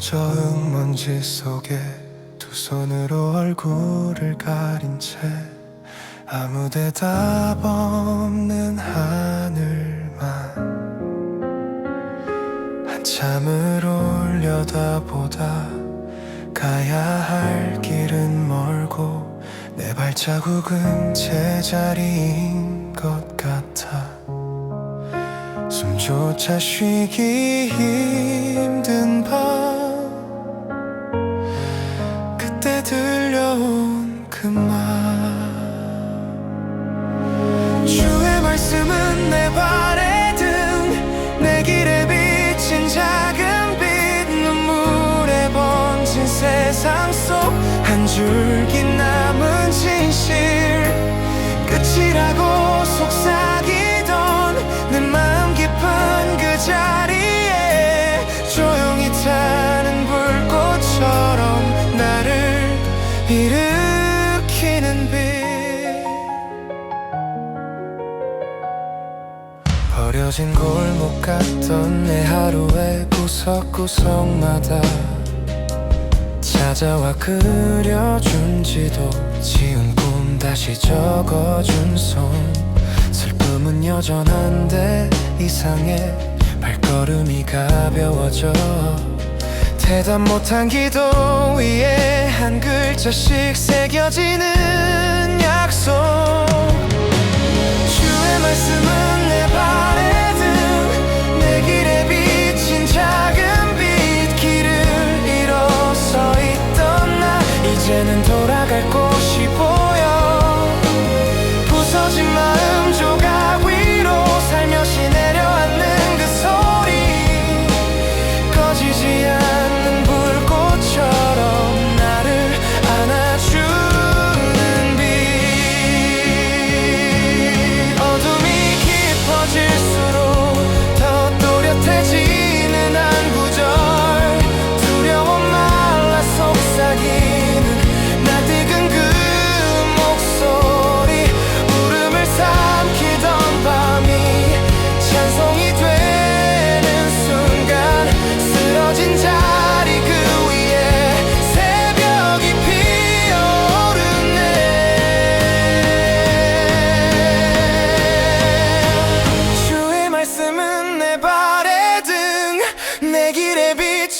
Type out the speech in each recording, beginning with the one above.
젖어 흙먼지 속에 두 손으로 얼굴을 가린 채 아무 대답 없는 하늘만 한참을 올려다보다 가야 할 길은 멀고 내 발자국은 제자리인 것 같아. 숨조차 쉬기 힘든 밤 들려온 그말 주의 말씀은 내 발의 등내 길에 비친 작은 빛 눈물에 번진 세상 속 한 줄기 남은 진실. 끝이라고 속삭 버려진 골목 같던 내 하루의 구석구석마다 찾아와 그려준 지도 지운 꿈 다시 적어준 손. 슬픔은 여전한데 이상해 발걸음이 가벼워져. 대답 못한 기도 위에 한 글자씩 새겨지는 약속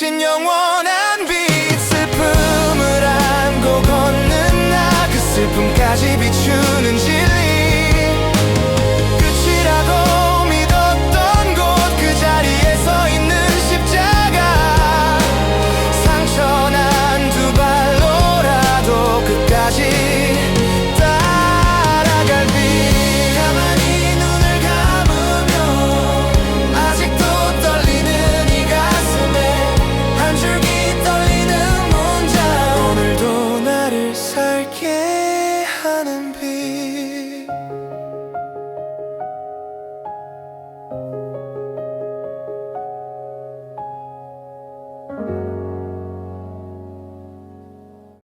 비친 영원한 빛 슬픔을 안고 걷는 나 그 슬픔까지 비추